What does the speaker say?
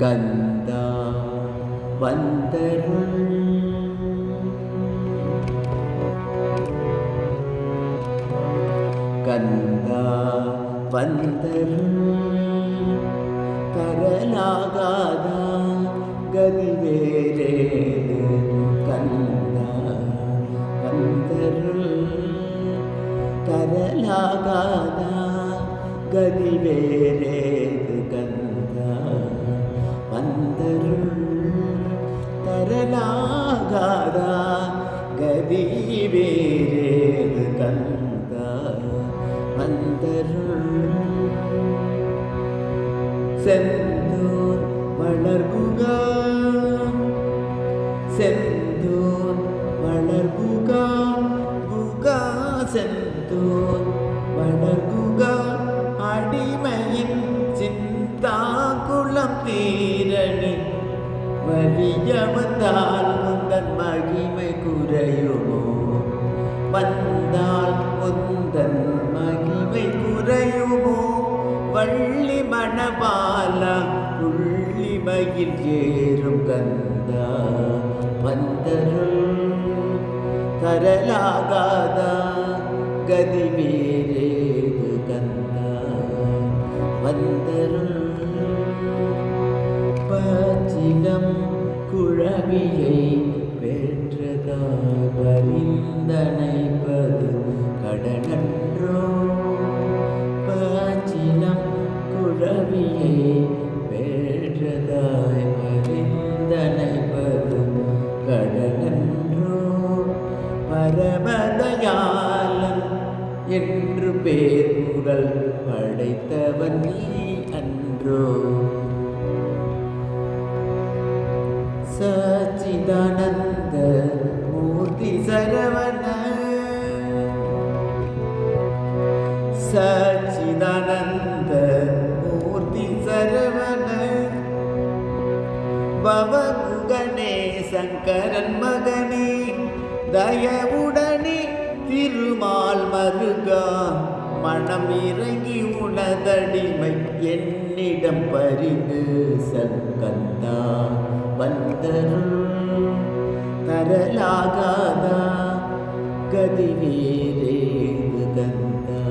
கந்த வந்தருள் கந்த வந்தருள் கரலாகாத கதி வேறேது கந்த வந்தருள் கரலாகாத கதி வேறேது கந்த അനന്തരുൾ തരലാകാത ചിന്താകുളം തീ വലിയവന്താൽ മുന്തൻ മഹിമ കുരയുമോ വന്താൽ മുന്തൻ മഹിമ കുരയുമോ വള്ളി മണവാല ചേരും കന്ത വന്തരുൾ തരലാകാത ഗതിവേ வேதம் குழவியை பெற்றதாய் பரிந்தனை பது கடனன்றோ? பாச்சினம் குழவியை பெற்றதாய் பரிந்தனை பது கடனன்றோ? பரமதயாலம் என்று பேர் புகழ் படைத்தவன் நீ சச்சிதானந்த மூர்த்தி சரவண சச்சிதானந்த மூர்த்தி சரவண பவகுகனே சங்கரன் மகனே தயவுடனே திருமால் மருகா மனம் இறங்கி உனதடிமை என்னிடம் பரிந்து சற்கந்தா வந்தரும் தரலாகாதா. கதி வேறேது கந்தா